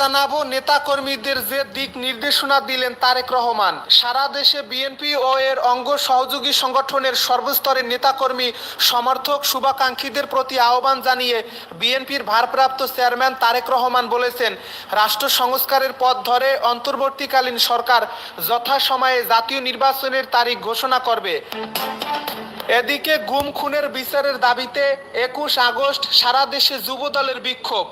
জানাব নেতা কর্মীদের যে দিক নির্দেশনা দিলেন তারেক রহমান, সারা দেশে বিএনপি ও এর অঙ্গ সহযোগী সংগঠনের সর্বস্তরের নেতাকর্মী, সমর্থক, শুভাকাঙ্ক্ষীদের প্রতি আহ্বান জানিয়ে বিএনপির ভারপ্রাপ্ত চেয়ারম্যান তারেক রহমান বলেছেন, রাষ্ট্র সংস্কারের পথ ধরে অন্তর্বর্তীকালীন সরকার যথাসময়ে জাতীয় নির্বাচনের তারিখ ঘোষণা করবে। এদিকে গুম খুনের বিচারের দাবিতে একুশ আগস্ট সারা দেশে যুবদলের বিক্ষোভ।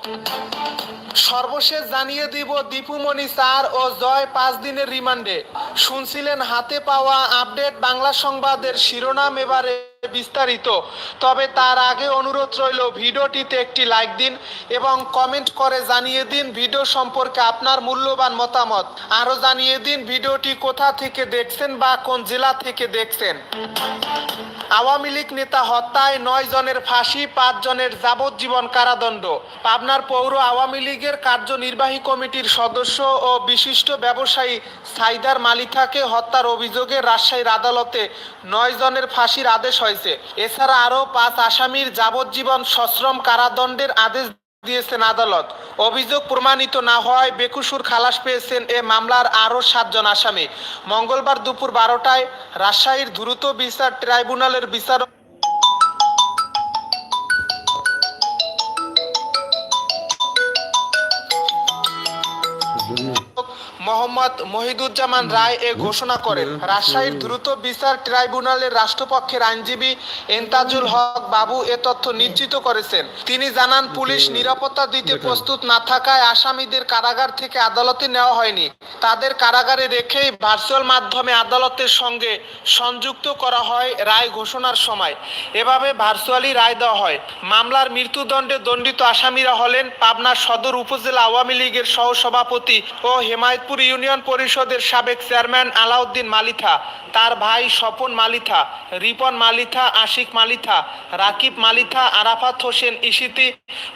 সর্বশেষ জানিয়ে দিব দীপুমণি স্যার ও জয় পাঁচ দিনের রিমান্ডে। শুনছিলেন হাতে পাওয়া আপডেট বাংলা সংবাদের শিরোনাম এবারে। বিস্তারিত। তবে তার আগে অনুরোধ রইল, ভিডিওটিতে একটি লাইক দিন এবং কমেন্ট করে জানিয়ে দিন ভিডিও সম্পর্কে আপনার মূল্যবান মতামত। আরও জানিয়ে দিন ভিডিওটি কোথা থেকে দেখছেন বা কোন জেলা থেকে দেখছেন। আওয়ামী লীগ নেতা হত্যায় নয় জনের ফাঁসি, পাঁচ জনের যাবজ্জীবন কারাদণ্ড। পাবনার পৌর আওয়ামী লীগের কার্যনির্বাহী কমিটির সদস্য ও বিশিষ্ট ব্যবসায়ী সাইদার মালিথাকে হত্যার অভিযোগে রাজশাহীর আদালতে নয় জনের ফাঁসির আদেশ হয়েছে। এছাড়া আরও পাঁচ আসামির যাবজ্জীবন সশ্রম কারাদণ্ডের আদেশ দিয়েছেন আদালত। অভিযোগ প্রমাণিত না হওয়ায় বেকুসুর খালাস পেয়েছেন এ মামলার আরও সাতজন আসামি। মঙ্গলবার দুপুর বারোটায় রাজশাহীর দ্রুত বিচার ট্রাইব্যুনালের বিচারক মোহাম্মদ মহিদুজ্জামান রায় এ ঘোষণা করেন। রাজশাহীর দ্রুত বিচার ট্রাইব্যুনালের রাষ্ট্রপক্ষের আইনজীবী এন্তাজুল হক বাবু এ তথ্য নিশ্চিত করেছেন। তিনি জানান পুলিশ নিরাপত্তা দিতে প্রস্তুত না থাকায় আসামিদের কারাগার থেকে আদালতে নেওয়া হয়নি। তাদের কারাগারে রেখেই ভার্চুয়াল মাধ্যমে আদালতের সঙ্গে সংযুক্ত করা হয় রায় ঘোষণার সময়। এভাবে ভার্চুয়ালি রায় দেওয়া হয়। মামলার মৃত্যুদণ্ডে দণ্ডিত আসামিরা হলেন পাবনা সদর উপজেলা আওয়ামী লীগের সহসভাপতি ও হেমায়তপুর ইউনিয়ন পরিষদের সাবেক চেয়ারম্যান আলাউদ্দিন মালিথা, তার ভাই স্বপন মালিথা, রিপন মালিথা, আশিক মালিথা, রাকিব মালিথা, আরাফাত হোসেন ইসিতি,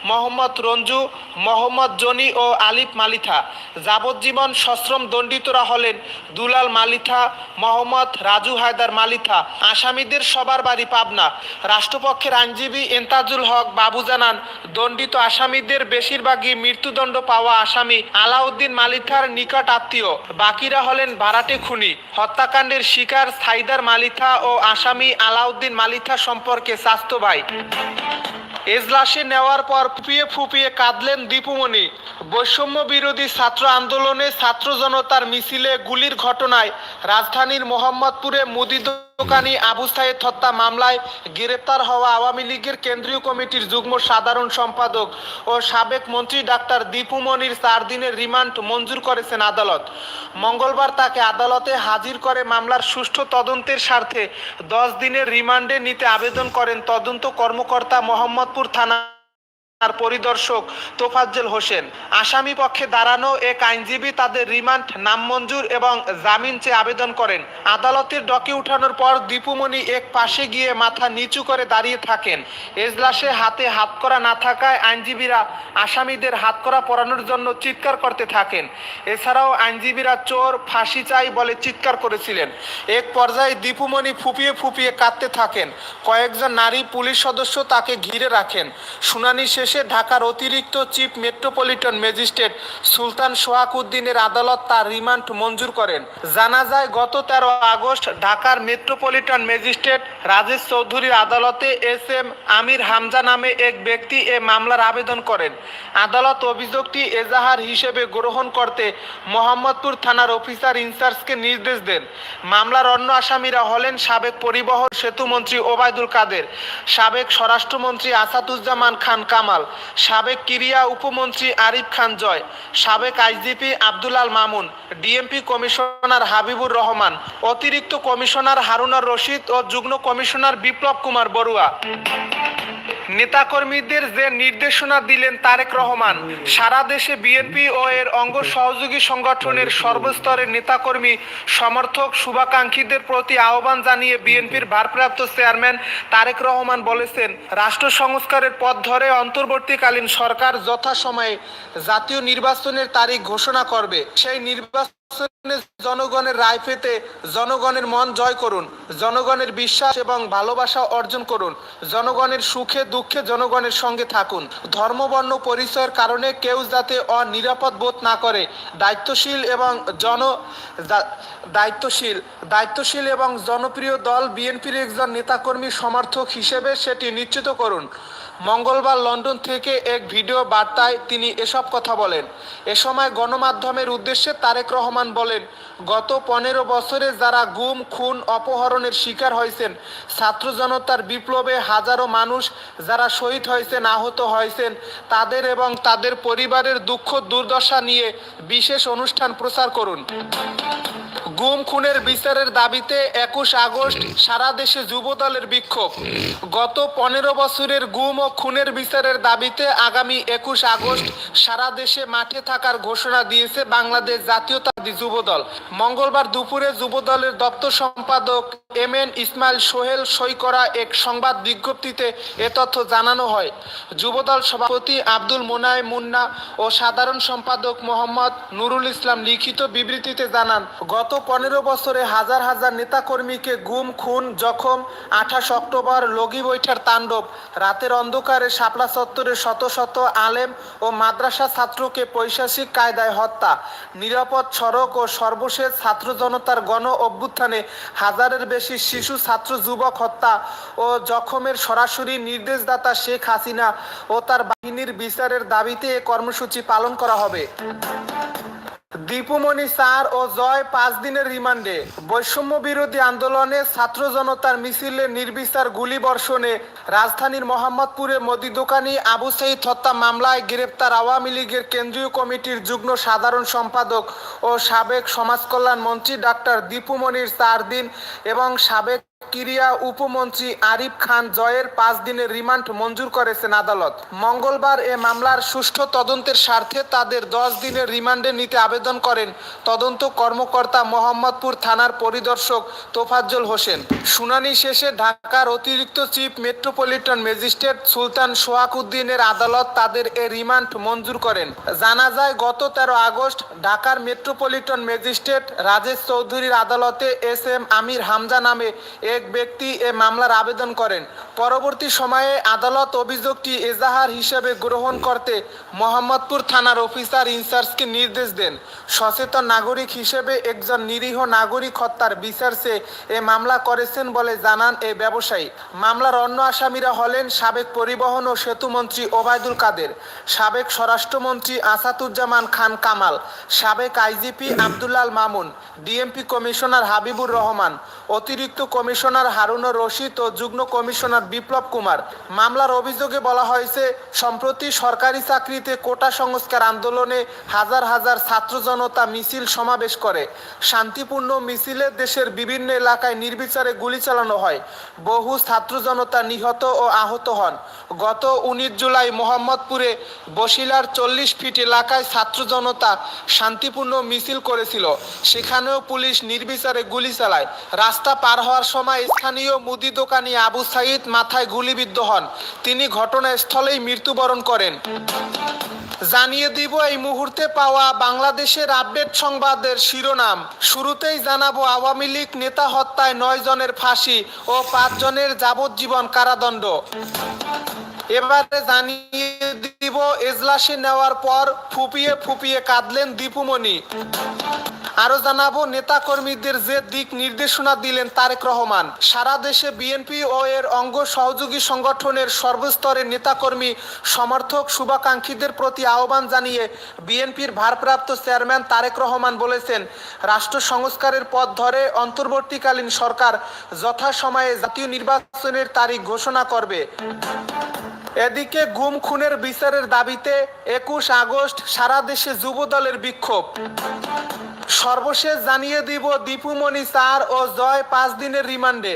মোহাম্মদ রঞ্জু, মোহাম্মদ জনি ও আলিফ মালিথা। যাবজ্জীবন সশ্রম দণ্ডিতরা হলেন দুলাল মালিথা, মোহাম্মদ রাজু হায়দার মালিথা। আসামিদের সবার বাড়ি পাবনা। রাষ্ট্রপক্ষের আইনজীবী এন্তাজুল হক বাবু জানান, দণ্ডিত আসামিদের বেশিরভাগই মৃত্যুদণ্ড পাওয়া আসামি আলাউদ্দিন মালিথার নিকট আত্মীয়। বাকিরা হলেন ভাড়াটে খুনি। হত্যাকাণ্ডের শিকার সাইদার মালিথা ও আসামি আলাউদ্দিন মালিথা সম্পর্কে স্বাস্থ্য ভাই। এজলাসে নেওয়ার পর ফুপিয়ে ফুপিয়ে কাঁদলেন দীপুমণি। বৈষম্য বিরোধী ছাত্র আন্দোলনে ছাত্র জনতার মিছিলে গুলির ঘটনায় রাজধানীর মোহাম্মদপুরে মুদি দোকানি আবু সাইদ হত্যা মামলায় গ্রেপ্তার হওয়া আওয়ামী লীগের কেন্দ্রীয় কমিটির যুগ্ম সাধারণ সম্পাদক ও সাবেক মন্ত্রী ডাক্তার দীপু মনির চার দিনের রিমান্ড মঞ্জুর করেছেন আদালত। মঙ্গলবার তাকে আদালতে হাজির করে মামলার সুষ্ঠু তদন্তের স্বার্থে দশ দিনের রিমান্ডে নিতে আবেদন করেন তদন্ত কর্মকর্তা মোহাম্মদপুর থানা আর পরিদর্শক তোফাজ্জেল হোসেন। আসামি পক্ষে দাঁড়ানো এক আইনজীবী তাদের রিমান্ড, নামঞ্জুর এবং জামিন চেয়ে আবেদন করেন। আদালতের ডকে উঠানোর পর দীপুমণি এক পাশে গিয়ে মাথা নিচু করে দাঁড়িয়ে থাকেন। এজলাসে হাতে হাত করা না থাকায় আইনজীবীরা আসামিদের হাত করা পরানোর জন্য চিৎকার করতে থাকেন। এছাড়াও আইনজীবীরা চোর, ফাঁসি চাই বলে চিৎকার করেছিলেন। এক পর্যায়ে দীপুমণি ফুপিয়ে ফুপিয়ে কাঁদতে থাকেন। কয়েকজন নারী পুলিশ সদস্য তাকে ঘিরে রাখেন। শুনানি শেষে ঢাকার অতিরিক্ত chief metropolitan magistrate Sultan Sohag উদ্দিনের আদালত তার রিমান্ড মঞ্জুর করেন। জানা যায়, গত তেরো আগস্ট ঢাকার মেট্রোপলিটন ম্যাজিস্ট্রেট রাজেশ চৌধুরীর আদালতে এস এম আমির হামজা নামে এক ব্যক্তি এ মামলার আবেদন করেন। আদালত অভিযোগটি এজাহার হিসেবে গ্রহণ করতে মোহাম্মদপুর থানার অফিসার ইনচার্জকে নির্দেশ দেন। মামলার অন্য আসামিরা হলেন সাবেক পরিবহন সেতুমন্ত্রী ওবায়দুল কাদের, সাবেক স্বরাষ্ট্রমন্ত্রী আসাদুজ্জামান খান কামাল। সাবেক ক্রীড়া উপমন্ত্রী আরিফ খান জয়, সাবেক IGP Abdullah Al Mamun, DMP commissioner Habibur Rahman, অতিরিক্ত কমিশনার হারুনার রশিদ ও যুগ্ম কমিশনার বিপ্লব কুমার বড়ুয়া। নেতাকর্মীদের যে নির্দেশনা দিলেন তারেক রহমান, সারা দেশে বিএনপি ও এর অঙ্গ সহযোগী সংগঠনের সর্বস্তরের নেতাকর্মী সমর্থক শুভাকাঙ্ক্ষীদের প্রতি আহ্বান জানিয়ে বিএনপির ভারপ্রাপ্ত চেয়ারম্যান তারেক রহমান বলেছেন, রাষ্ট্র সংস্কারের পথ ধরে অন্তর্বর্তীকালীন সরকার যথাসময়ে জাতীয় নির্বাচনের তারিখ ঘোষণা করবে। সেই নির্বাচন জনগণের রায় পেতে জনগণের মন জয় করুন, জনগণের বিশ্বাস এবং ভালোবাসা অর্জন করুন, জনগণের সুখে দুঃখে জনগণের সঙ্গে থাকুন। ধর্মবর্ণ পরিচয়ের কারণে কেউ যাতে অনিরাপদ বোধ না করে, দায়িত্বশীল এবং জন দায়িত্বশীল দায়িত্বশীল এবং জনপ্রিয় দল বিএনপির একজন নেতাকর্মী সমর্থক হিসেবে সেটি নিশ্চিত করুন। মঙ্গলবার লন্ডন থেকে এক ভিডিও বার্তায় তিনি এসব কথা বলেন। এ সময় গণমাধ্যমের উদ্দেশ্যে তারেক রহমান বলেন, গত পনেরো বছরে যারা গুম, খুন, অপহরণের শিকার হয়েছেন, ছাত্র জনতার বিপ্লবে হাজারো মানুষ যারা শহীদ হয়েছেন, আহত হয়েছেন, তাদের এবং তাদের পরিবারের দুঃখ, দুর্দশা নিয়ে বিশেষ অনুষ্ঠান প্রচার করুন। গুম, খুনের বিচারের দাবিতে একুশ আগস্ট সারা দেশে যুবদলের বিক্ষোভ। গত পনেরো বছরের গুম ও খুনের বিচারের দাবিতে আগামী একুশ আগস্ট সারা দেশে মাঠে থাকার ঘোষণা দিয়েছে বাংলাদেশ জাতীয়তাবাদী যুবদল। মঙ্গলবার দুপুরে যুবদলের দপ্তর সম্পাদক এম এন ইসমাইল সোহেল সই করা এক সংবাদ বিজ্ঞপ্তিতে এ তথ্য জানানো হয়। যুবদল সভাপতি আব্দুল মোনায় মুন্না ও সাধারণ সম্পাদক মোহাম্মদ নুরুল ইসলাম লিখিত বিবৃতিতে জানান, গত পনেরো বছরে হাজার হাজার নেতাকর্মীকে গুম, খুন, জখম, আঠাশ অক্টোবর লগি বৈঠার তাণ্ডব, রাতের অন্ধকারে শাপলা চত্বরে শত শত আলেম ও মাদ্রাসা ছাত্রকে পৈশাসিক কায়দায় হত্যা। নিরাপদ সড়ক ও সর্বশেষ ছাত্র জনতার গণ অভ্যুত্থানে হাজারের বেশি শিশু, ছাত্র, যুবক হত্যা ও জখমের সরাসরি নির্দেশদাতা শেখ হাসিনা ও তার বাহিনীর বিচারের দাবিতে এ কর্মসূচি পালন করা হবে। দীপুমণি স্যার ও জয় পাঁচ দিনের রিমান্ডে। বৈষম্য বিরোধী আন্দোলনে ছাত্র জনতার মিছিলে নির্বিচার গুলি বর্ষণে রাজধানীর মোহাম্মদপুরে মোদি দোকানি আবু সঈদ হত্যা মামলায় গ্রেপ্তার আওয়ামী লীগের কেন্দ্রীয় কমিটির যুগ্ম সাধারণ সম্পাদক ও সাবেক সমাজকল্যাণ মন্ত্রী ডাক্তার দীপুমণির চার দিন এবং সাবেক ক্রিয়া উপমন্ত্রী আরিফ খান জয়ের পাঁচ দিনের রিমান্ড মঞ্জুর করেছেন আদালত। মঙ্গলবার এ মামলার সুষ্ঠু তদন্তের স্বার্থে তাদের দশ দিনের রিমান্ডে নিতে আবেদন করেন তদন্ত কর্মকর্তা মোহাম্মদপুর থানার পরিদর্শক তোফাজ্জল হোসেন। শুনানি শেষে ঢাকার অতিরিক্ত chief metropolitan magistrate Sultan Sohag উদ্দিনের আদালত তাদের এ রিমান্ড মঞ্জুর করেন। জানা যায়, গত তেরো আগস্ট ঢাকার মেট্রোপলিটন ম্যাজিস্ট্রেট রাজেশ চৌধুরীর আদালতে এস এম আমির হামজা নামে এক ব্যক্তি এ মামলার আবেদন করেন। পরবর্তী সময়ে আদালত অভিযোগটি এজাহার হিসেবে গ্রহণ করতে মোহাম্মদপুর থানার অফিসার ইনচার্জকে নির্দেশ দেন। সচেতন নাগরিক হিসেবে একজন নিরীহ নাগরিক হত্যার বিচার চেয়ে এ মামলা করেছেন বলে জানান এ ব্যবসায়ী। মামলার অন্য আসামিরা হলেন সাবেক পরিবহন ও সেতুমন্ত্রী ওবায়দুল কাদের, সাবেক স্বরাষ্ট্রমন্ত্রী আসাদুজ্জামান খান কামাল, সাবেক IGP Abdullah Al Mamun, DMP commissioner Habibur Rahman, অতিরিক্ত কমিশনার হারুনুর রশিদ ও যুগ্ম কমিশনার বিপ্লব কুমার। মামলার অভিযোগে বলা হয়েছে, সম্প্রতি সরকারি চাকরিতে কোটা সংস্কার আন্দোলনে হাজার হাজার ছাত্র জনতা মিছিল সমাবেশ করে। শান্তিপূর্ণ মিছিলে দেশের বিভিন্ন এলাকায় নির্বিচারে গুলি চালানো হয়। বহু ছাত্র জনতা নিহত ও আহত হন। গত উনিশ জুলাই মোহাম্মদপুরে বসিলার চল্লিশ ফিট এলাকায় ছাত্র জনতা শান্তিপূর্ণ মিছিল করেছিল। সেখানেও পুলিশ নির্বিচারে গুলি চালায়। রাস্তা পার হওয়ার সময় স্থানীয় মুদি দোকানি আবু সাইদ মাথায় গুলিবিদ্ধ হন। তিনি ঘটনাস্থলেই মৃত্যুবরণ করেন। জানিয়ে দিব এই মুহূর্তে পাওয়া বাংলাদেশের আপডেট সংবাদের শিরোনাম। শুরুতেই জানাব আওয়ামী লীগ নেতা হত্যায় নয় জনের ফাঁসি ও পাঁচ জনের যাবজ্জীবন কারাদণ্ড। এবারে জানিয়ে দিব এজলাসে নেওয়ার পর ফুপিয়ে ফুপিয়ে কাঁদলেন দীপুমণি। আরও জানাব নেতা কর্মীদের যে দিক নির্দেশনা দিলেন তারেক রহমান। সারা দেশে বিএনপি ও এর অঙ্গ সহযোগী সংগঠনের সর্বস্তরের নেতাকর্মী সমর্থক শুভাকাঙ্ক্ষীদের প্রতি আহ্বান জানিয়ে বিএনপির ভারপ্রাপ্ত চেয়ারম্যান তারেক রহমান বলেছেন, রাষ্ট্র সংস্কারের পথ ধরে অন্তর্বর্তীকালীন সরকার যথাসময়ে জাতীয় নির্বাচনের তারিখ ঘোষণা করবে। এদিকে গুম খুনের বিচারের দাবিতে একুশ আগস্ট সারা দেশে যুবদলের বিক্ষোভ। সর্বশেষ জানিয়ে দিব দীপুমণি স্যার ও জয় পাঁচ দিনের রিমান্ডে।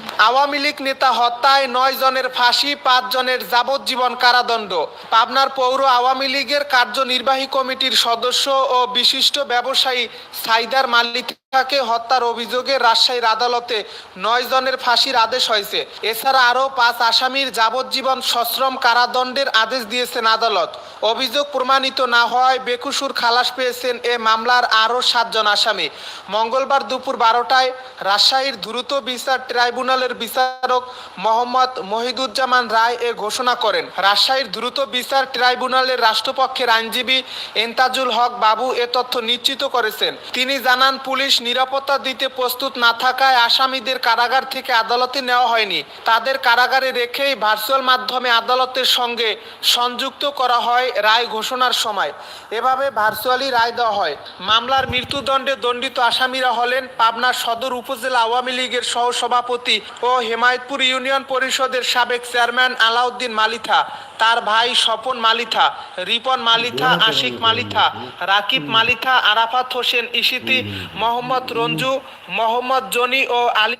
আওয়ামী লীগ নেতা হত্যায় নয় জনের ফাঁসি, পাঁচ জনের যাবজ্জীবন কারাদণ্ড। পাবনার পৌর আওয়ামী লীগের কার্যনির্বাহী কমিটির সদস্য ও বিশিষ্ট ব্যবসায়ী সাইদার মালিক মালিথাকে হত্যার অভিযোগে রাজশাহীর আদালতে নয় জনের ফাঁসির আদেশ হয়েছে। এছাড়া আরও পাঁচ আসামির যাবজ্জীবন সশ্রম কারাদণ্ডের আদেশ দিয়েছেন আদালত। অভিযোগ প্রমাণিত না হওয়ায় বেকুসুর খালাস পেয়েছেন এ মামলার আরও সাতজন আসামি। মঙ্গলবার দুপুর বারোটায় রাজশাহীর দ্রুত বিচার ট্রাইব্যুনালের বিচারক মোহাম্মদ মহিদুজ্জামান রায় এ ঘোষণা করেন। রাজশাহীর দ্রুত বিচার ট্রাইব্যুনালের রাষ্ট্রপক্ষের আইনজীবী এন্তাজুল হক বাবু এ তথ্য নিশ্চিত করেছেন। তিনি জানান, পুলিশ নিরাপত্তা দিতে প্রস্তুত না থাকায় আসামিদের কারাগার থেকে আদালতে নেওয়া হয়নি। তাদের কারাগারে রেখেই ভার্চুয়াল মাধ্যমে আদালতের সঙ্গে সংযুক্ত করা হয় রায় ঘোষণার সময়। এভাবে ভার্চুয়ালি রায় দেওয়া হয়। মামলার মৃত্যুদণ্ডে দণ্ডিত আসামিরা হলেন পাবনা সদর উপজেলা আওয়ামী লীগের সহসভাপতি ও হেমায়তপুর ইউনিয়ন পরিষদের সাবেক চেয়ারম্যান আলাউদ্দিন মালিথা তার ভাই স্বপন মালিথা রিপন মালিথা আশিক মালিথা রাকিব মালিথা আরাফাত হোসেন ইসিতি মোহাম্মদ রঞ্জু মোহাম্মদ জনি ও আলী।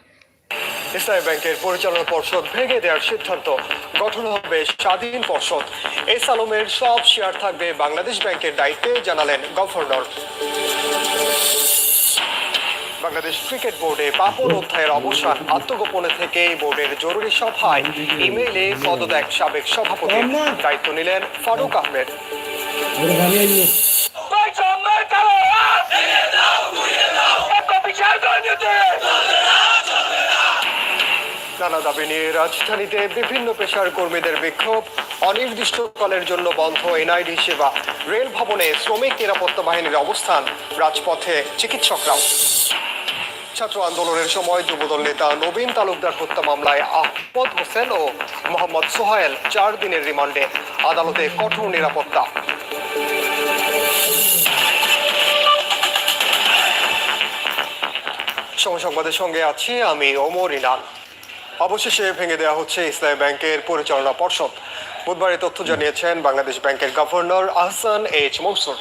ইসলামী ব্যাংকের পরিচালনা পর্ষদ ভেঙে দেওয়ার সিদ্ধান্ত। গঠন হবে স্বাধীন পর্ষদ। এস আলমের সব শেয়ার থাকবে বাংলাদেশ ব্যাংকের দায়িত্বে জানালেন গভর্নর। বাংলাদেশ ক্রিকেট বোর্ডে পাপন অধ্যায়ের অবসান আত্মগোপনে থেকে বোর্ডের জরুরি সভায় ইমেইলে পদত্যাগ সাবেক সভাপতি দায়িত্ব নিলেন ফারুক আহমেদ। নানা দাবি নিয়ে রাজধানীতে বিভিন্ন পেশার কর্মীদের বিক্ষোভ। অনির্দিষ্টকালের জন্য বন্ধ এনআইডি সেবা। রেল ভবনে শ্রমিক নিরাপত্তা বাহিনীর অবস্থান। রাজপথে চিকিৎসকরাও। ছাত্র আন্দোলনের সময় যুবদল নেতা নবীন তালুকদার হত্যা মামলায় আহমদ হোসেন ও মোহাম্মদ সোহায়েল চার দিনের রিমান্ডে। আদালতে কঠোর নিরাপত্তা। সংবাদের সঙ্গে আছি আমি ওমর ইনান অবশেষে ভেঙে দেওয়া হচ্ছে ইসলামী ব্যাংকের পরিচালনা পর্ষদ। বুধবার তথ্য জানিয়েছেন বাংলাদেশ ব্যাংকের গভর্নর আহসান এইচ মনসুর।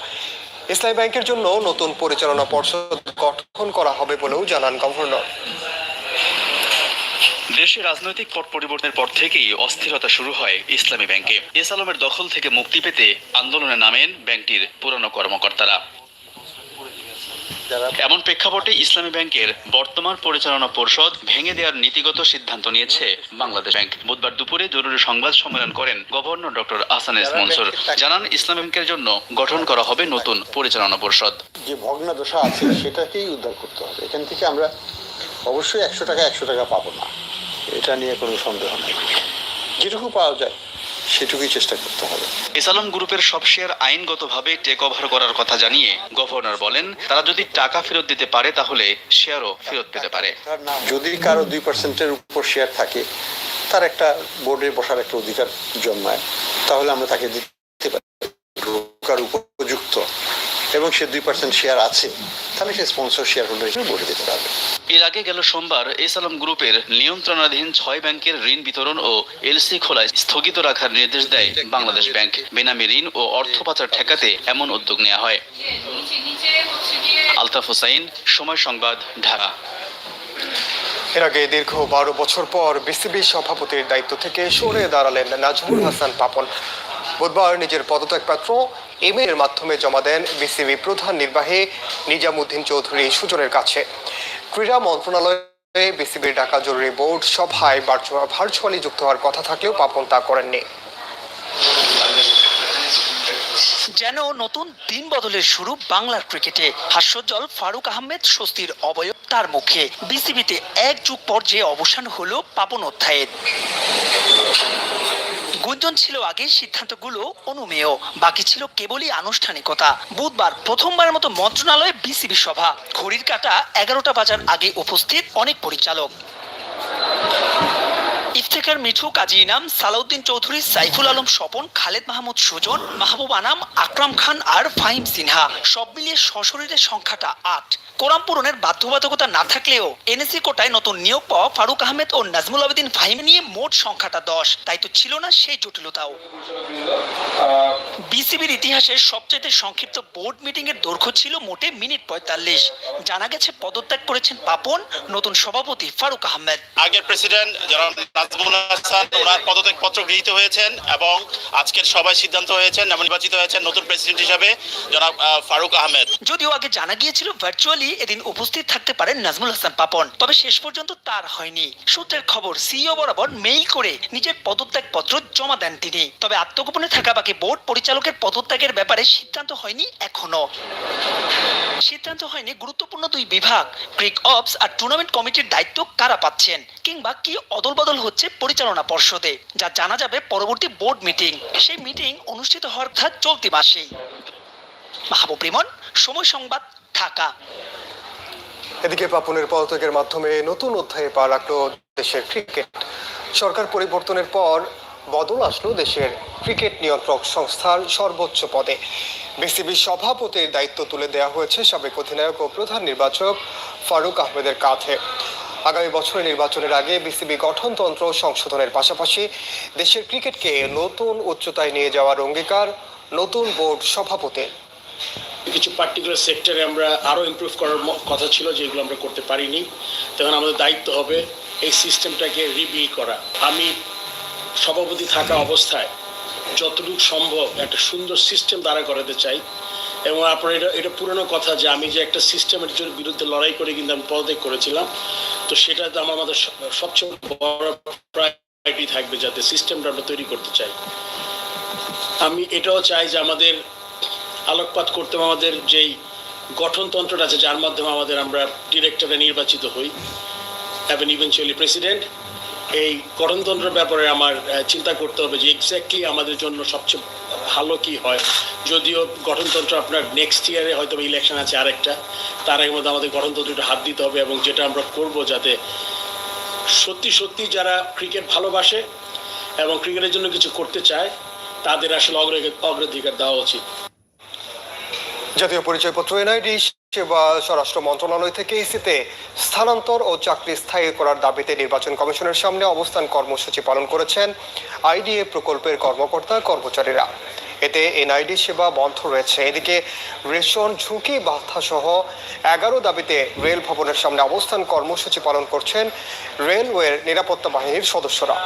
ইসলামী ব্যাংকের জন্য নতুন পরিচালনা পর্ষদ গঠন করা হবে বলেও জানান গভর্নর। দেশে রাজনৈতিক পট পরিবর্তনের পর থেকেই অস্থিরতা শুরু হয় ইসলামী ব্যাংকে। এস আলমের দখল থেকে মুক্তি পেতে আন্দোলনে নামেন ব্যাংকটির পুরনো কর্মকর্তারা। এমন প্রেক্ষাপটে ইসলামী ব্যাংকের বর্তমান পরিচালনা পরিষদ ভেঙে দেওয়ার নীতিগত সিদ্ধান্ত নিয়েছে বাংলাদেশ ব্যাংক। বুধবার দুপুরে জরুরি সংবাদ সম্মেলন করেন governor doctor Ahsan S Mansur. জানান, ইসলামী ব্যাংকের জন্য গঠন করা হবে নতুন পরিচালনা পরিষদ। যে ভগ্নাদশা আছে, সেটাকেই উদ্ধার করতে হবে। এখান থেকে আমরা অবশ্যই একশো টাকা একশো টাকা পাবো না। এটা নিয়ে কোনো সন্দেহ নেই। যেটুকু পাওয়া যায়। সেটুকুই চেষ্টা করতে হবে। এস গ্রুপের সব শেয়ার আইনগতভাবে টেক ওভার করার কথা জানিয়ে গভর্নর বলেন তারা যদি টাকা ফেরত দিতে পারে তাহলে শেয়ারও ফেরত পেতে পারে। যদি কারও দুই পার্সেন্টের উপর শেয়ার থাকে তার একটা বোর্ডে বসার একটা অধিকার জন্মায় তাহলে আমরা তাকে দিতে পারি। উপযুক্ত। এবং সে দুই পার্সেন্ট শেয়ার আছে তাহলে সে স্পন্সর শেয়ার হোল্ডার হিসেবে বোর্ডে দিতে পারবে। এর আগে গেল সোমবার এস আলম গ্রুপের নিয়ন্ত্রণাধীন ছয় ব্যাংকের ঋণ বিতরণ ও এলসি খোলায় স্থগিত রাখার নির্দেশ দেয় বাংলাদেশ ব্যাংক। বেনামি ঋণ ও অর্থ পাচার ঠেকাতে এমন উদ্যোগ নেওয়া হয়। আলতাফ হোসাইন সময় সংবাদ ঢাকা। এর আগে দীর্ঘ বারো বছর পর বিসিবি সভাপতির দায়িত্ব থেকে সরে দাঁড়ালেন নাজমুল হাসান পাপন। বুধবার নিজের পদত্যাগপত্র ইমেইলের মাধ্যমে জমা দেন বিসিবি প্রধান নির্বাহী নিজামুদ্দিন চৌধুরী সুজনের কাছে। ক্রীড়া মন্ত্রণালয়ে বিসিবির ঢাকা জরুরি বোর্ড সভায় ভার্চুয়ালি যুক্ত হওয়ার কথা থাকলেও পাপন তা করেননি। যেন নতুন দিন বদলের শুরু বাংলার ক্রিকেটে। হাস্যজ্জ্বল ফারুক আহমেদ স্বস্তির অবয়ব তার মুখে। বিসিবিতে এক যুগ পর যে অবসান হলো পাপন অধ্যায়ের। গুঞ্জন ছিল আগে, সিদ্ধান্তগুলো অনুমেয়। বাকি ছিল কেবলই আনুষ্ঠানিকতা। বুধবার প্রথমবারের মতো মন্ত্রণালয়ে বিসিবি সভা। ঘড়ির কাটা এগারোটা বাজার আগে উপস্থিত অনেক পরিচালক। ইফতেখার মিঠু কাজী ইনাম সালাউদ্দিন চৌধুরী, সাইফুল আলম স্বপন, খালেদ মাহমুদ সুজন, মাহবুব আনাম, আকরাম খান আর ফাহিম সিনহা। সব মিলিয়ে সশরীরের সংখ্যাটা আট। কোরাম পূরণের বাধ্যবাধকতা না থাকলেও এনএসি কোটায় নতুন নিয়োগ পাওয়া ফারুক আহমেদ ও নাজমুল আবেদিন ফাহিম নিয়ে মোট সংখ্যাটা দশ। তাই তো ছিল না সেই জটিলতাও। বিসিবির ইতিহাসের সবচেয়ে সংক্ষিপ্ত বোর্ড মিটিং এর দৈর্ঘ্য ছিল মোটে মিনিট পঁয়তাল্লিশ। জানা গেছে পদত্যাগ করেছেন পাপন, নতুন সভাপতি ফারুক আহমেদ। আগের প্রেসিডেন্ট নাজমুল হাসান, ওনার গৃহীত হয়েছেন এবং আজকের সবাই সিদ্ধান্ত হয়েছেন নির্বাচিত হয়েছেন নতুন প্রেসিডেন্ট জনাব ফারুক আহমেদ। যদিও আগে জানা গিয়েছিল ভার্চুয়ালি এদিন উপস্থিত থাকতে পারেন নাজমুল হাসান পাপন, তবে শেষ পর্যন্ত তার হয়নি। সূত্রের খবর সিইও বরাবর মেইল করে নিজের জমা দেন তিনি। তবে আত্মগোপনে থাকা বাকি বোর্ড পরিচালকের পদত্যাগের ব্যাপারে সিদ্ধান্ত হয়নি এখনও সিদ্ধান্ত হয়নি গুরুত্বপূর্ণ দুই বিভাগ, ক্রিক অপস আর টুর্নামেন্ট কমিটির দায়িত্ব কারা পাচ্ছেন, কিংবা কি অদলবদল হচ্ছে পরিচালনা পর্ষদে, যা জানা যাবে পরবর্তী বোর্ড মিটিং। সেই মিটিং অনুষ্ঠিত হওয়ার কথা চলতি মাসেই। মাহবুব রিমন, সময় সংবাদ, ঢাকা। এদিকে পাপনের পদত্যাগের মাধ্যমে নতুন অধ্যায়ে পা রাখল দেশের ক্রিকেট। সরকার পরিবর্তনের পর বদল আসলো দেশের ক্রিকেট নিয়ন্ত্রক সংস্থার সর্বোচ্চ পদে। বিসিবি সভাপতির দায়িত্ব তুলে দেওয়া হয়েছে সাবেক অধিনায়ক ও প্রধান নির্বাচক ফারুক আহমেদের কাঁধে। আগামী বছরের নির্বাচনের আগে বিসিবি গঠনতন্ত্র সংশোধনের পাশাপাশি দেশের ক্রিকেটকে নতুন উচ্চতায় নিয়ে যাওয়ার অঙ্গীকার নতুন বোর্ড সভাপতির। কিছু পার্টিকুলার সেক্টরে আমরা আরও ইমপ্রুভ করার কথা ছিল, যেগুলো আমরা করতে পারিনি। তখন আমাদের দায়িত্ব হবে এই সিস্টেমটাকে রিবিল্ড করা। আমি সভাপতি থাকা অবস্থায় যতটুকু সম্ভব একটা সুন্দর সিস্টেম দাঁড়া করাতে চাই। এবং আপনার এটা এটা পুরনো কথা যে আমি যে একটা সিস্টেমের বিরুদ্ধে লড়াই করে কিন্তু আমি পদত্যাগ করেছিলাম। তো সেটা আমার আমাদের সবচেয়ে বড় প্রায়োরিটি থাকবে যাতে সিস্টেমটা আমরা তৈরি করতে চাই। আমি এটাও চাই যে আমাদের আলোকপাত করতে আমাদের যেই গঠনতন্ত্রটা আছে, যার মাধ্যমে আমাদের আমরা ডিরেক্টরে নির্বাচিত হই, এবং ইভেনচুয়ালি প্রেসিডেন্ট এই গঠনতন্ত্রের ব্যাপারে আমার চিন্তা করতে হবে যে এক্স্যাক্টলি আমাদের জন্য সবচেয়ে ভালো কি হয়। যদিও গঠনতন্ত্র আপনার নেক্সট ইয়ারে হয়তো ইলেকশন আছে আরেকটা, তার আগের মধ্যে আমাদের গঠনতন্ত্রটা হাত দিতে হবে এবং যেটা আমরা করব যাতে সত্যি সত্যি যারা ক্রিকেট ভালোবাসে এবং ক্রিকেটের জন্য কিছু করতে চায়, তাদের আসলে অগ্র- অগ্রাধিকার দেওয়া উচিত। জাতীয় পরিচয়পত্র এনআইডি স্বরাষ্ট্র মন্ত্রণালয় থেকে ইসিতে স্থানান্তর ও চাকরি স্থায়ী করার দাবিতে নির্বাচন কমিশনের সামনে অবস্থান কর্মসূচি পালন করেছেন আইডিএ প্রকল্পের কর্মকর্তা, কর্মচারীরা। এতে এনআইডি সেবা বন্ধ রয়েছে। এদিকে রেশন, ঝুঁকি বাধা সহ এগারো দাবিতে রেল ভবনের সামনে অবস্থান কর্মসূচি পালন করছেন রেলওয়ের নিরাপত্তা বাহিনীর সদস্যরা।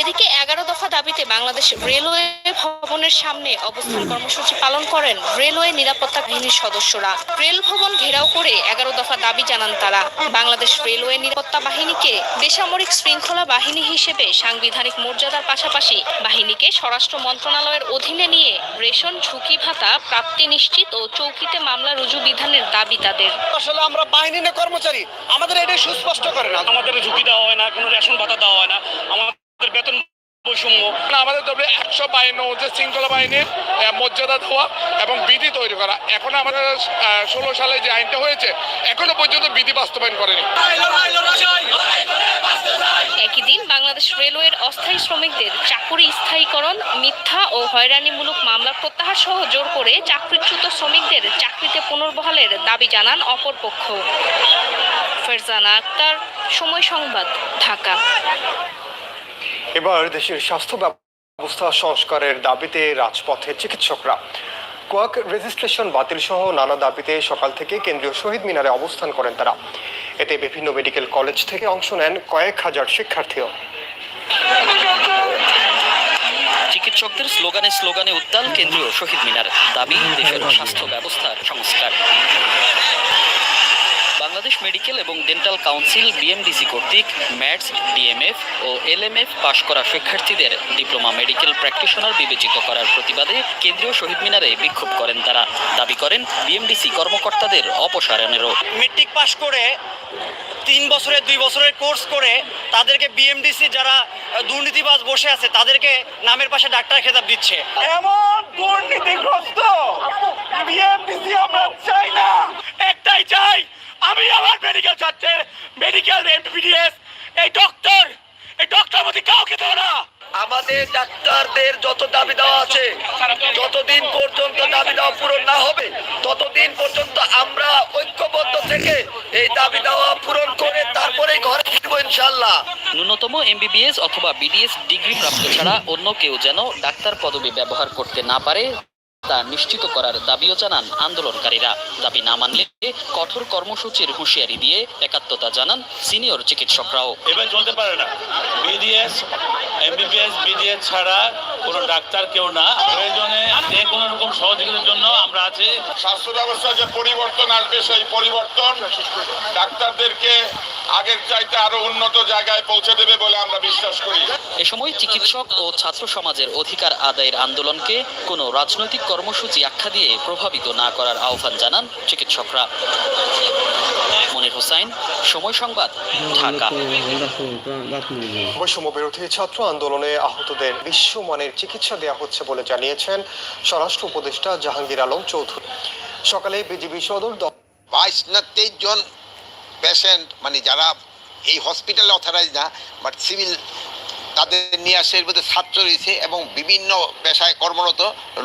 এদিকে এগারো দফা দাবিতে বাংলাদেশ রেলওয়ে ভবনের সামনে অবস্থান কর্মসূচি পালন করেন রেলওয়ে নিরাপত্তা বাহিনীর সদস্যরা। রেল ভবন ঘেরাও করে এগারো দফা দাবি জানান তারা। বাংলাদেশ রেলওয়ে নিরাপত্তা বাহিনীকে বেসামরিক শৃঙ্খলা বাহিনী হিসেবে সাংবিধানিক মর্যাদার পাশাপাশি বাহিনীকে স্বরাষ্ট্র মন্ত্রণালয়ের অধীনে নিয়ে রেশন ঝুঁকি ভাতা প্রাপ্তি নিশ্চিত ও চৌকিতে মামলা রুজু বিধানের দাবি তাদের। আসলে আমরা বাহিনী না কর্মচারী আমাদের এটা সুস্পষ্ট করে না। আমাদের ঝুঁকি দেওয়া হয় না কোনো রেশন ভাতা দেওয়া হয় না। আমাদের বেতন বৈষম্য। আমাদের তবে একশো বাহিনী যে শৃঙ্খলা বাহিনীর মর্যাদা দেওয়া এবং বিধি তৈরি করা। এখন আমাদের ষোলো সালে যে আইনটা হয়েছে, এখনও পর্যন্ত বিধি বাস্তবায়ন করেনি। একই দিন বাংলাদেশ রেলওয়ের অস্থায়ী শ্রমিকদের চাকুরি স্থায়ীকরণ, মিথ্যা ও হয়রানিমূলক মামলা প্রত্যাহার সহ জোর করে চাকরিচ্যুত শ্রমিকদের চাকরিতে পুনর্বহালের দাবি জানান অপরপক্ষ। ফেরজানা আক্তার, সময় সংবাদ, ঢাকা। এবার দেশের স্বাস্থ্য ব্যবস্থা সংস্কারের দাবিতে রাজপথে চিকিৎসকরা। কোয়াক রেজিস্ট্রেশন বাতিল সহ নানা দাবিতে সকাল থেকে কেন্দ্রীয় শহীদ মিনারে অবস্থান করেন তারা। এতে বিভিন্ন মেডিকেল কলেজ থেকে অংশ নেন কয়েক হাজার শিক্ষার্থীও। চিকিৎসকদের স্লোগানে স্লোগানে উত্তাল কেন্দ্রীয় শহীদ মিনার। দাবি, দেশের স্বাস্থ্য ব্যবস্থার সংস্কার। মেডিকেল এবং ডেন্টাল কাউন্সিল বিএমডিসি কর্তৃক ম্যাটস ডিএমএফ ও এলএমএফ পাশ করা শিক্ষার্থীদের ডিপ্লোমা মেডিকেল প্র্যাকটিশনার বিবেচিত করার প্রতিবাদে কেন্দ্রীয় শহীদ মিনারে বিক্ষোভ করেন তারা। দাবি করেন বিএমডিসি কর্মকর্তাদের অপসারণেরও। মেট্রিক পাশ করে তিন বছরের দুই বছরের কোর্স করে তাদেরকে বিএমডিসি যারা দুর্নীতিবাজ বসে আছে তাদেরকে নামের পাশে ডাক্তার খেতাব দিচ্ছে। এমন দুর্নীতিগ্রস্ত বিএমডিসি আমরা চাই না। একটাই চাই আমি আমার মেডিকেল ছাত্রে মেডিকেল এমবিবিএস এই ডক্টর এই ডক্টর মধ্যে কাউকে দেবো না। আমাদের ডাক্তারদের যত দাবি দেওয়া আছে যতদিন পর্যন্ত দাবি দেওয়া পূরণ না হবে ততদিন পর্যন্ত আমরা ঐক্যবদ্ধ থেকে এই দাবি দেওয়া পূরণ করে তারপরে ঘরে ফিরবো ইনশাল্লাহ ন্যূনতম এমবিবিএস অথবা বিডিএস ডিগ্রি প্রাপ্ত ছাড়া অন্য কেউ যেন ডাক্তার পদবি ব্যবহার করতে না পারে তা নিশ্চিত করার দাবিও জানান আন্দোলনকারীরা। দাবি না মানলে কঠোর কর্মসূচির হুঁশিয়ারি দিয়ে একাত্মতা জানান সিনিয়র চিকিৎসকরাও। এবার চলতে পারে না। বিডিএস এমবিবিএস বিডিএস ছাড়া কোনো ডাক্তার কেউ না। প্রয়োজনে যে কোনো রকম সহযোগিতার জন্য আমরা আছি। স্বাস্থ্য ব্যবস্থা যে পরিবর্তন আসবে সেই পরিবর্তন ডাক্তারদেরকে আগের চাইতে আরও উন্নত জায়গায় পৌঁছে দেবে বলে আমরা বিশ্বাস করি। এ সময় চিকিৎসক ও ছাত্র সমাজের অধিকার আদায়ের আন্দোলনকে কোনো রাজনৈতিক কর্মসূচি আখ্যা দিয়ে প্রভাবিত না করার আহ্বান জানান চিকিৎসকরা। মনির হোসাইন সময় সংবাদ ঢাকা। বৈষম্য ছাত্র আন্দোলনে আহতদের বিশ্বমানের চিকিৎসা দেওয়া হচ্ছে বলে জানিয়েছেন স্বরাষ্ট্র উপদেষ্টা জাহাঙ্গীর আলম চৌধুরী। সকালে বিজিবি সদর দপ্তর বাইশ না তেইশ জন পেশেন্ট মানে যারা এই হসপিটালে অথরাইজ না বাট সিভিল তাদের নিয়ে আসে, এর মধ্যে ছাত্র রয়েছে এবং বিভিন্ন পেশায় কর্মরত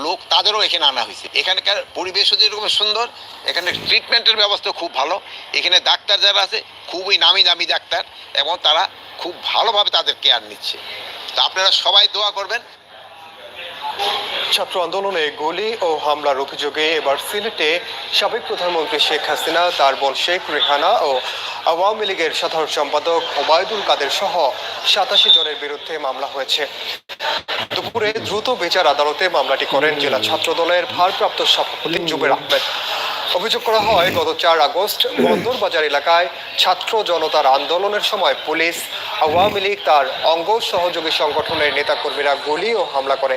লোক তাদেরও এখানে আনা হয়েছে। এখানকার পরিবেশও যেরকম সুন্দর, এখানে ট্রিটমেন্টের ব্যবস্থা খুব ভালো। এখানে ডাক্তার যারা আছে, খুবই নামি দামি ডাক্তার এবং তারা খুব ভালোভাবে তাদের কেয়ার নিচ্ছে। তা আপনারা সবাই দোয়া করবেন ছাত্র আন্দোলনে গুলি ও হামলার অভিযোগে এবার সিলেটে সাবেক প্রধানমন্ত্রী শেখ হাসিনা, তার বোন শেখ রেহানা ও আওয়ামী লীগের সাধারণ সম্পাদক ওবায়দুল কাদের সহ সাতাশি জনের বিরুদ্ধে মামলা হয়েছে। দুপুরে দ্রুত বিচার আদালতে মামলাটি করেন জেলা ছাত্র দলের ভারপ্রাপ্ত সভাপতি জুবের আহমেদ। অভিযোগ করা হয়, গত চার আগস্ট বন্দরবাজার এলাকায় ছাত্র জনতার আন্দোলনের সময় পুলিশ, আওয়ামী লীগ তার অঙ্গ সহযোগী সংগঠনের নেতাকর্মীরা গুলি ও হামলা করে।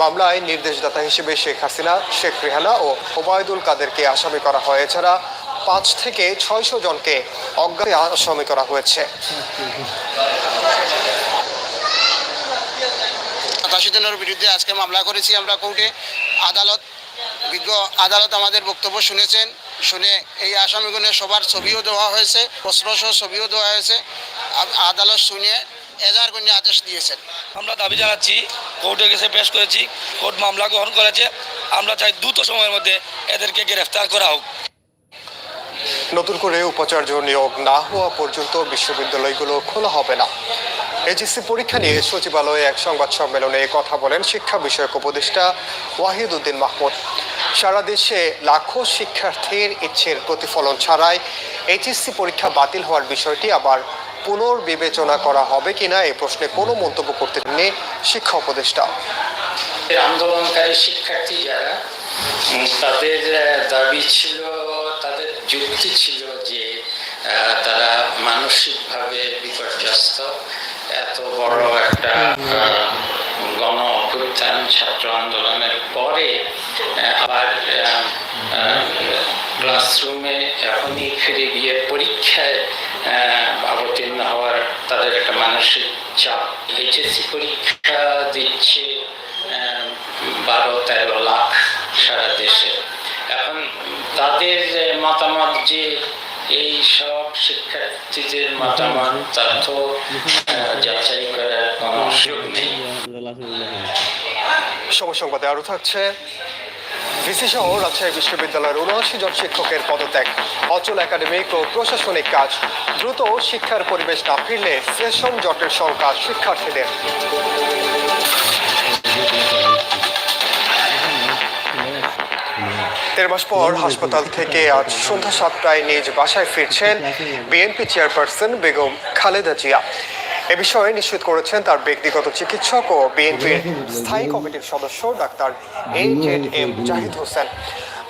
মামলায় নির্দেশদাতা হিসেবে শেখ হাসিনা, শেখ রেহানা ও ওবায়দুল কাদেরকে আসামি করা হয়। এছাড়া পাঁচ থেকে ছয়শো জনকে অজ্ঞাতে আসামি করা হয়েছে। সাতাশি জনের বিরুদ্ধে আজকে মামলা করেছি আমরা কোর্টে। আদালত বিজ্ঞ আদালত আমাদের বক্তব্য শুনেছেন। শুনে এই আসামিগুলোর সবার ছবিও দেওয়া হয়েছে প্রশ্নসহ ছবিও দেওয়া হয়েছে। আদালত শুনে এজাহার করে আদেশ দিয়েছেন। আমরা দাবি জানাচ্ছি কোর্টে গেছে পেশ করেছি কোর্ট মামলা গ্রহণ করেছে। আমরা চাই দ্রুত সময়ের মধ্যে এদেরকে গ্রেফতার করা হোক। নতুন করে উপাচার্য নিয়োগ না হওয়া পর্যন্ত বিশ্ববিদ্যালয়গুলো খোলা হবে না। এইচএসসি পরীক্ষা নিয়ে সচিবালয়ে এক সংবাদ সম্মেলনে এ কথা বলেন শিক্ষা বিষয়ক উপদেষ্টা ওয়াহিদ উদ্দিন মাহমুদ। সারা দেশে লাখো শিক্ষার্থীর ইচ্ছের প্রতিফলন ছাড়াই এইচএসসি পরীক্ষা বাতিল হওয়ার বিষয়টি আবার পুনর্বিবেচনা করা হবে কিনা এই প্রশ্নে কোনো মন্তব্য করতে নেই শিক্ষা উপদেষ্টা। আন্দোলনকারী শিক্ষার্থী যারা তাদের দাবি ছিল, তাদের যুক্তি ছিল যে তারা মানসিকভাবে বিপর্যস্ত। এত বড় একটা গণ অভ্যুত্থান, ছাত্র আন্দোলনের পরে আবার ক্লাসরুমে এখনই ফিরে গিয়ে পরীক্ষায় অবতীর্ণ হওয়ার তাদের একটা মানসিক চাপ। এইচএসসি পরীক্ষা দিচ্ছে বারো, তেরো লাখ সারা দেশে। এখন তাদের মতামত যে এই সব শিক্ষার্থীদের মতামত তা তো আহ, যাচাই করার কোনো সুযোগ নেই। সময় সংবাদে আরও থাকছে। ভিসি রাজশাহী বিশ্ববিদ্যালয়ের উনআশি জন শিক্ষকের পদত্যাগ। অচল একাডেমিক ও প্রশাসনিক কাজ। দ্রুত শিক্ষার পরিবেশ না ফিরলে সেশন জটের সংখ্যা শিক্ষার্থীদের। দেড় মাস পর হাসপাতাল থেকে আজ সন্ধ্যা সাতটায় নিজ বাসায় ফিরছেন বিএনপি চেয়ারপারসন বেগম খালেদা জিয়া। এ বিষয়ে নিশ্চিত করেছেন তার ব্যক্তিগত চিকিৎসক ও বিএনপির স্থায়ী কমিটির সদস্য doctor A Z M Zahid Hossain.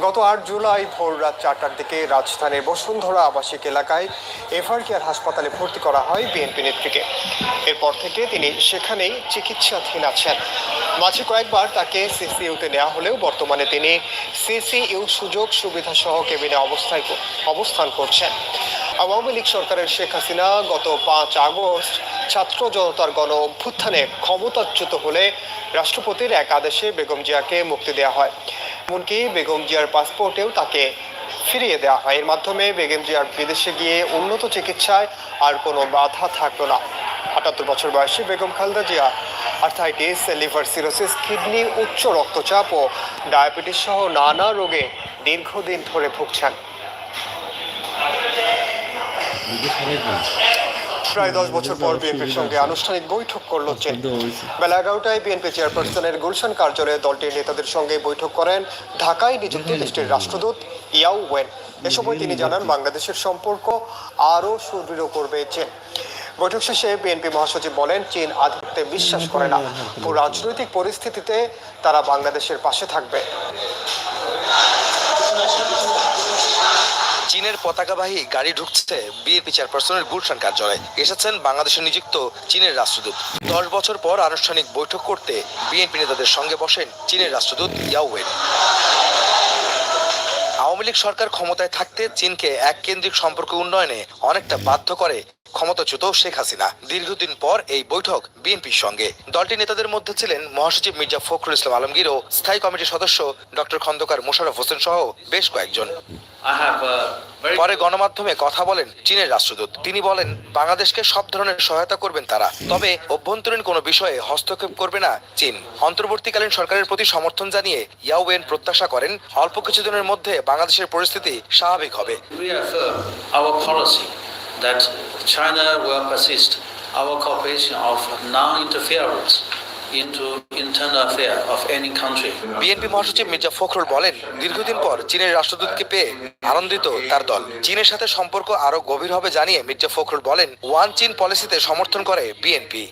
গত আট জুলাই ভোর রাত চারটার দিকে রাজধানীর বসুন্ধরা আবাসিক এলাকায় এভার কেয়ার হাসপাতালে ভর্তি করা হয় বিএনপি নেত্রীকে। এরপর থেকে তিনি সেখানেই চিকিৎসাধীন আছেন। মাঝে কয়েকবার তাকে সিসিইউতে নেওয়া হলেও বর্তমানে তিনি সিসিইউ সুযোগ সুবিধা সহ কেবিনে অবস্থায় অবস্থান করছেন। আওয়ামী লীগ সরকারের শেখ হাসিনা গত পাঁচ আগস্ট ছাত্র জনতার গণ অভ্যুত্থানে ক্ষমতাচ্যুত হলে রাষ্ট্রপতির এক আদেশে বেগম জিয়াকে মুক্তি দেওয়া হয়। এমনকি বেগম জিয়ার পাসপোর্টেও তাকে ফিরিয়ে দেওয়া হয়। এর মাধ্যমে বেগম জিয়ার বিদেশে গিয়ে উন্নত চিকিৎসায় আর কোনো বাধা থাকল না। আটাত্তর বছর বয়সী Begum Khaleda Zia arthritis liver cirrhosis kidney উচ্চ রক্তচাপ ও ডায়াবেটিস সহ নানা রোগে দীর্ঘদিন ধরে ভুগছেন। প্রায় দশ বছর পর বিএনপির সঙ্গে আনুষ্ঠানিক বৈঠক করল চীন। বেলা এগারোটায় বিএনপি চেয়ারপারসনের গুলশান কার্যালয়ে দলটির নেতাদের সঙ্গে বৈঠক করেন ঢাকায় নিযুক্ত দেশটির রাষ্ট্রদূত ইয়াও ওয়েন। এ সময় তিনি জানান, বাংলাদেশের সম্পর্ক আরও সুদৃঢ় করবে চীন। বৈঠক শেষে বিএনপি মহাসচিব বলেন, চীন আধিপত্যে বিশ্বাস করে না। ভূ রাজনৈতিক পরিস্থিতিতে তারা বাংলাদেশের পাশে থাকবে। চীনের পতাকাবাহী গাড়ি ঢুকছে বিএনপি চেয়ারপারসনের গুলশান কার্যালয়ে। এসেছেন বাংলাদেশে নিযুক্ত চীনের রাষ্ট্রদূত। দশ বছর পর আনুষ্ঠানিক বৈঠক করতে বিএনপি নেতাদের সঙ্গে বসেন চীনের রাষ্ট্রদূত ইয়াওয়েন আওয়ামী লীগ সরকার ক্ষমতায় থাকতে চীনকে এক কেন্দ্রিক সম্পর্ক উন্নয়নে অনেকটা বাধ্য করে ক্ষমতাচ্যুত শেখ হাসিনা। দীর্ঘদিন পর এই বৈঠক বিএনপির সঙ্গে। দলটির নেতাদের মধ্যে ছিলেন মহাসচিব মির্জা ফখরুল ইসলাম আলমগীর ও স্থায়ী কমিটির সদস্য ডক্টর খন্দকার মোশাররফ হোসেন সহ বেশ কয়েকজন। পরে গণমাধ্যমে কথা বলেন চীনের রাষ্ট্রদূত। তিনি বলেন বাংলাদেশকে সব ধরনের সহায়তা করবেন তারা। তবে অভ্যন্তরীণ কোনো বিষয়ে হস্তক্ষেপ করবে না চীন। অন্তর্বর্তীকালীন সরকারের প্রতি সমর্থন জানিয়ে ইয়াওয়েন প্রত্যাশা করেন অল্প কিছুদিনের মধ্যে বাংলাদেশের পরিস্থিতি স্বাভাবিক হবে। That China will persist our cooperation of non-interference into internal affair of any country. BNP মহাসচিব মির্জা ফখরুল বলেন দীর্ঘদিন পর চীনের রাষ্ট্রদূতকে পেয়ে আনন্দিত তার দল। চীনের সাথে সম্পর্ক আরও গভীর হবে জানিয়ে মির্জা ফখরুল বলেন ওয়ান চীন পলিসিতে সমর্থন করে বিএনপি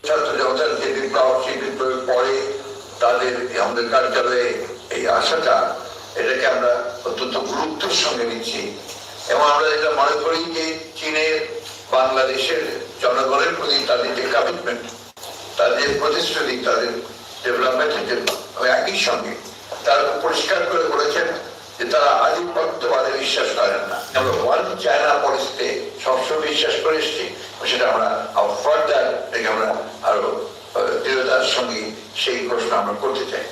তাদের আমাদের কার্যালয়ে এই আশাটা এটাকে আমরা অত্যন্ত গুরুত্বের সঙ্গে নিচ্ছি। এবং আমরা এটা মনে করি যে চীনের বাংলাদেশের জনগণের প্রতি তাদের যে কমিটমেন্ট তাদের প্রতিশ্রুতি, তাদের ডেভেলপমেন্টের জন্য একই সঙ্গে তারা পরিষ্কার করে বলেছেন যে তারা আধিপত্যবাদে বিশ্বাস করেন না। আমরা ওয়ান চায়না পলিসিতে সবসময় বিশ্বাস করে এসেছি, সেটা আমরা ফার্দার আমরা আরও দৃঢ়তার সঙ্গে সেই ঘোষণা আমরা করতে চাই।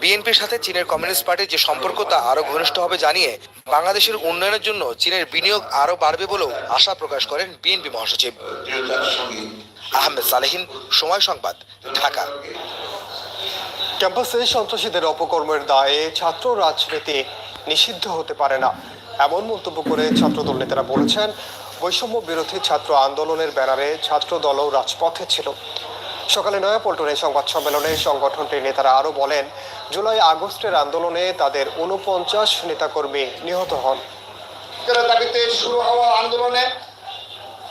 বিএনপির সাথে চীনের কমিউনিস্ট পার্টির যে সম্পর্ক তা আরও ঘনিষ্ঠ হবে জানিয়ে বাংলাদেশের উন্নয়নের জন্য চীনের বিনিয়োগ আরও বাড়বে বলেও আশা প্রকাশ করেন বিএনপি মহাসচিব। আহমেদ সালেহিন সময় সংবাদ ঢাকা। ক্যাম্পাসে সন্ত্রাসীদের অপকর্মের দায়ে ছাত্র রাজনীতি নিষিদ্ধ হতে পারে না। এমন মন্তব্য করে ছাত্রদল নেতারা বলেছেন বৈষম্য বিরোধী ছাত্র আন্দোলনের ব্যানারে ছাত্র দলও রাজপথে ছিল। সকালে নয়াপল্টনে সংবাদ সম্মেলনে সংগঠনটির নেতারা আরও বলেন, জুলাই আগস্টের আন্দোলনে তাদের উনপঞ্চাশ নেতাকর্মী নিহত হন। দাবিতে শুরু হওয়া আন্দোলনে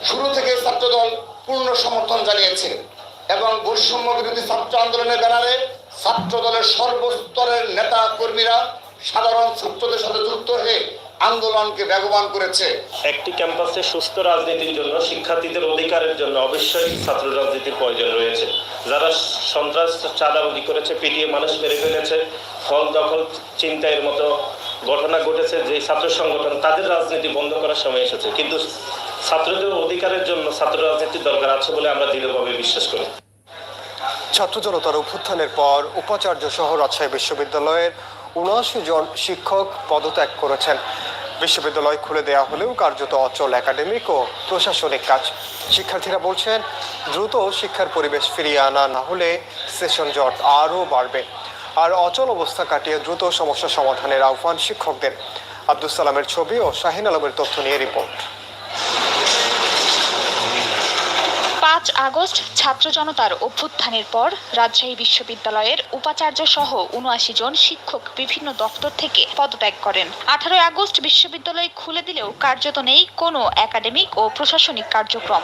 শুরু থেকে ছাত্রদল পূর্ণ সমর্থন জানিয়েছে এবং বৈষম্য বিরোধী ছাত্র আন্দোলনের ব্যানারে ছাত্র দলের সর্বস্তরের নেতা কর্মীরা সাধারণ ছাত্রদের সাথে যুক্ত হয়ে আন্দোলনকে বেগবান করেছে। একটি ক্যাম্পাসে সুস্থ রাজনীতির জন্য শিক্ষার্থীদের অধিকারের জন্য অবশ্যই ছাত্র রাজনীতির প্রয়োজন রয়েছে। যারা সন্ত্রাস চাঁদাবাজি করেছে পিটিয়ে মানুষ মেরে ফেলেছে ফল দখল চিন্তায়ের মতো ঘটনা ঘটেছে যে ছাত্র সংগঠন তাদের রাজনীতি বন্ধ করার সময় এসেছে। কিন্তু ছাত্রদের অধিকারের জন্য ছাত্র রাজনীতির দরকার আছে বলে আমরা দৃঢ়ভাবে বিশ্বাস করি। ছাত্র জনতার অভ্যুত্থানের পর উপাচার্য সহ রাজশাহী বিশ্ববিদ্যালয়ের উনআশি জন শিক্ষক পদত্যাগ করেছেন। বিশ্ববিদ্যালয় খুলে দেওয়া হলেও কার্যত অচল একাডেমিক ও প্রশাসনিক কাজ। শিক্ষার্থীরা বলছেন, দ্রুত শিক্ষার পরিবেশ ফিরিয়ে আনা না হলে সেশন জট আরও বাড়বে। আর অচল অবস্থা কাটিয়ে দ্রুত সমস্যা সমাধানের আহ্বান শিক্ষকদের। আব্দুল সালামের ছবি ও শাহিন আলমের তথ্য নিয়ে রিপোর্ট। পাঁচ আগস্ট ছাত্র জনতার অভ্যুত্থানের পর রাজশাহী বিশ্ববিদ্যালয়ের উপাচার্য সহ উনআশি জন শিক্ষক বিভিন্ন দপ্তর থেকে পদত্যাগ করেন। আঠারোই আগস্ট বিশ্ববিদ্যালয় খুলে দিলেও কার্যত নেই কোনো একাডেমিক ও প্রশাসনিক কার্যক্রম।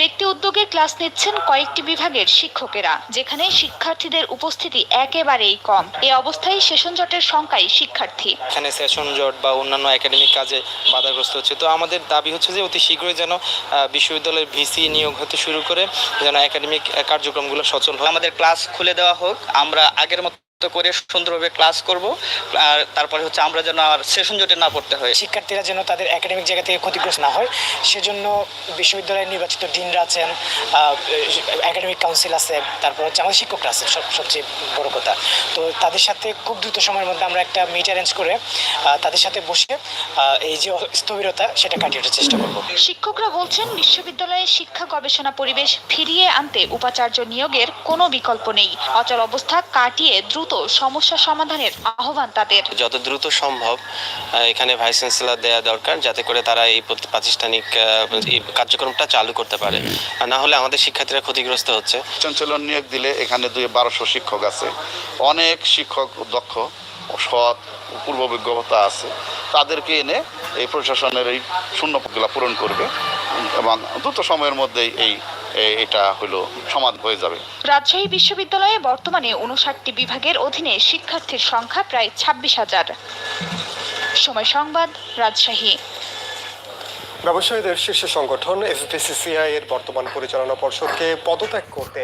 ব্যক্তি উদ্যোগে ক্লাস নিচ্ছেন কয়েকটি বিভাগের শিক্ষকেরা, যেখানে শিক্ষার্থীদের উপস্থিতি একেবারেই কম। এ অবস্থায় সেশন জটের সংখ্যাই শিক্ষার্থী। এখানে সেশন জট বা অন্যান্য একাডেমিক কাজে বাধাগ্রস্ত হচ্ছে। তো আমাদের দাবি হচ্ছে যে অতি শীঘ্রই যেন বিশ্ববিদ্যালয়ের ভিসি নিয়োগ হতে শুরু করে যেন একাডেমিক কার্যক্রমগুলো সচল হয়। আমাদের ক্লাস খুলে দেওয়া হোক, আমরা আগের মতো করে সুন্দরভাবে ক্লাস করব। আর তারপরে হচ্ছে আমরা যেন আর সেশন জটে না পড়তে হয়। শিক্ষার্থীরা যেন তাদের একাডেমিক জায়গা থেকে ক্ষতিগ্রস্ত না হয়। সেজন্য বিশ্ববিদ্যালয়ের নির্বাচিত ডিনরা আছেন একাডেমিক কাউন্সিল আছে তারপর হচ্ছে আমাদের শিক্ষকরা আছে সব সবচেয়ে বড় কথা। তো তাদের সাথে খুব দ্রুত সময়ের মধ্যে আমরা একটা মিট অ্যারেঞ্জ করে আহ, তাদের সাথে বসে আহ, এই যে স্থবিরতা সেটা কাটিয়ে ওঠার চেষ্টা করব। শিক্ষকরা বলছেন বিশ্ববিদ্যালয়ে শিক্ষা গবেষণা পরিবেশ ফিরিয়ে আনতে উপাচার্য নিয়োগের কোনো বিকল্প নেই। অচল অবস্থা কাটিয়ে দ্রুত সমস্যা সমাধানের আহ্বান তাদের। যত দ্রুত সম্ভব এখানে ভাইস চ্যান্সেলর দেওয়া দরকার যাতে করে তারা এই প্রতি- প্রাতিষ্ঠানিক এই কার্যক্রমটা চালু করতে পারে। আর না হলে আমাদের শিক্ষার্থীরা ক্ষতিগ্রস্ত হচ্ছে। চঞ্চলন নিয়োগ দিলে এখানে দুই বারোশো শিক্ষক আছে। অনেক শিক্ষক দক্ষ সৎ পূর্ব অভিজ্ঞতা আছে। তাদেরকে এনে এই প্রশাসনের এই শূন্যপদগুলো পূরণ করবে এবং দ্রুত সময়ের মধ্যেই এই- এটা হলো সমাধান হয়ে যাবে। রাজশাহী বিশ্ববিদ্যালয়ে বর্তমানে উনষাটটি বিভাগের অধীনে শিক্ষার্থীর সংখ্যা প্রায় ছাব্বিশ হাজার। সময় সংবাদ রাজশাহী। ব্যবসায়ীদের শীর্ষ সংগঠন এফবিসিসিআই এর বর্তমান পরিচালনা পর্ষদকে পদত্যাগ করতে